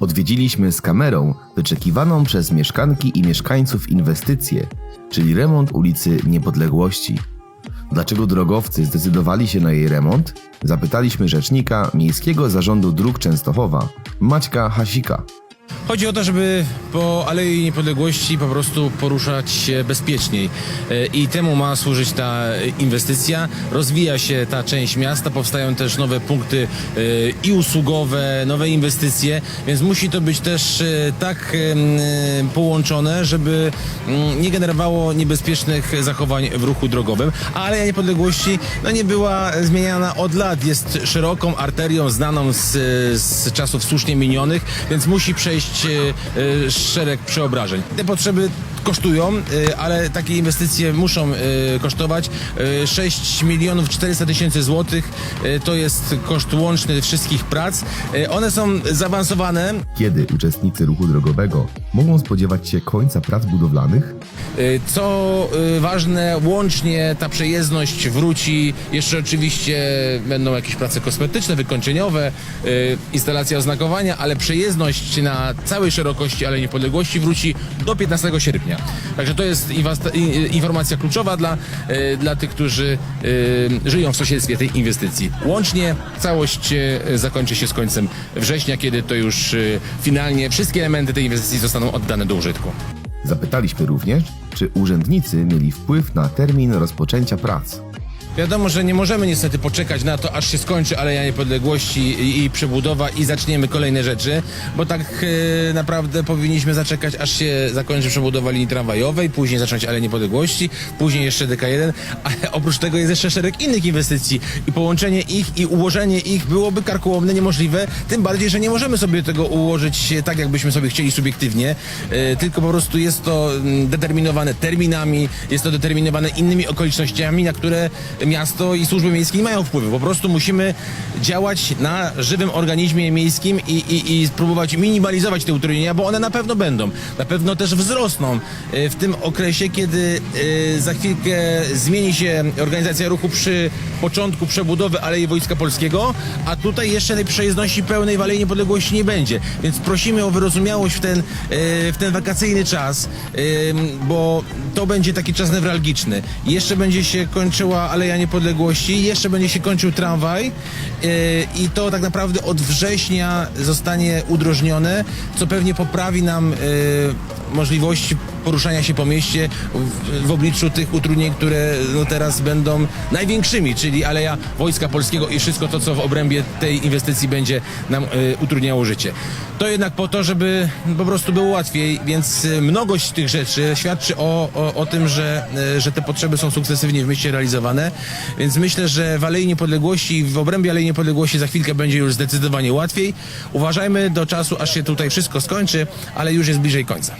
Odwiedziliśmy z kamerą wyczekiwaną przez mieszkanki i mieszkańców inwestycję, czyli remont ulicy Niepodległości. Dlaczego drogowcy zdecydowali się na jej remont? Zapytaliśmy rzecznika Miejskiego Zarządu Dróg Częstochowa, Maćka Hasika. Chodzi o to, żeby po Alei Niepodległości po prostu poruszać się bezpieczniej. E, I temu ma służyć ta inwestycja. Rozwija się ta część miasta, powstają też nowe punkty e, i usługowe, nowe inwestycje, więc musi to być też e, tak połączone, żeby mm, nie generowało niebezpiecznych zachowań w ruchu drogowym. A Aleja Niepodległości no, nie była zmieniana od lat. Jest szeroką arterią znaną z, z czasów słusznie minionych, więc musi przejść e, e, szereg przeobrażeń. Te potrzeby kosztują, e, ale takie inwestycje muszą kosztować. E, 6 milionów 400 tysięcy złotych to jest koszt łączny wszystkich prac. One są zaawansowane, Kiedy uczestnicy ruchu drogowego mogą spodziewać się końca prac budowlanych? Y, Co y, ważne, łącznie ta przejezdność wróci. Jeszcze oczywiście będą jakieś prace kosmetyczne, wykończeniowe, y, instalacja oznakowania, ale przejezdność na całej szerokości Alei Niepodległości wróci do 15 sierpnia. Także to jest informacja kluczowa dla, dla tych, którzy żyją w sąsiedztwie tej inwestycji. Łącznie całość zakończy się z końcem września, kiedy to już finalnie wszystkie elementy tej inwestycji zostaną oddane do użytku. Zapytaliśmy również, czy urzędnicy mieli wpływ na termin rozpoczęcia prac. Wiadomo, że nie możemy niestety poczekać na to, aż się skończy Aleja Niepodległości i, i przebudowa i zaczniemy kolejne rzeczy, bo tak e, naprawdę powinniśmy zaczekać, aż się zakończy przebudowa linii tramwajowej, później zacząć Aleję Niepodległości, później jeszcze DK1, ale oprócz tego jest jeszcze szereg innych inwestycji i połączenie ich i ułożenie ich byłoby karkołomne, niemożliwe, tym bardziej, że nie możemy sobie tego ułożyć tak, jakbyśmy sobie chcieli subiektywnie, e, tylko po prostu jest to mm, determinowane terminami, jest to determinowane innymi okolicznościami, na które miasto i służby miejskie nie mają wpływu. Po prostu musimy działać na żywym organizmie miejskim i, i, i spróbować minimalizować te utrudnienia, bo one na pewno będą. Na pewno też wzrosną e, w tym okresie, kiedy e, za chwilkę zmieni się organizacja ruchu przy początku przebudowy Alei Wojska Polskiego, a tutaj jeszcze tej przejezdności pełnej w Alei Niepodległości nie będzie. Więc prosimy o wyrozumiałość w ten, e, w ten wakacyjny czas, bo to będzie taki czas newralgiczny. Jeszcze będzie się kończyła Aleja Niepodległości, jeszcze będzie się kończył tramwaj e, i to tak naprawdę od września zostanie udrożnione, co pewnie poprawi nam e, możliwości poruszania się po mieście w, obliczu tych utrudnień, które no, teraz będą największymi, czyli Aleja Wojska Polskiego i wszystko to, co w obrębie tej inwestycji będzie nam e, utrudniało życie. To jednak po to, żeby po prostu było łatwiej, więc e, mnogość tych rzeczy świadczy o, o, o tym, że, e, że te potrzeby są sukcesywnie w mieście realizowane, więc myślę, że w Alei Niepodległości w obrębie Alei Niepodległości za chwilkę będzie już zdecydowanie łatwiej. Uważajmy do czasu, aż się tutaj wszystko skończy, ale już jest bliżej końca.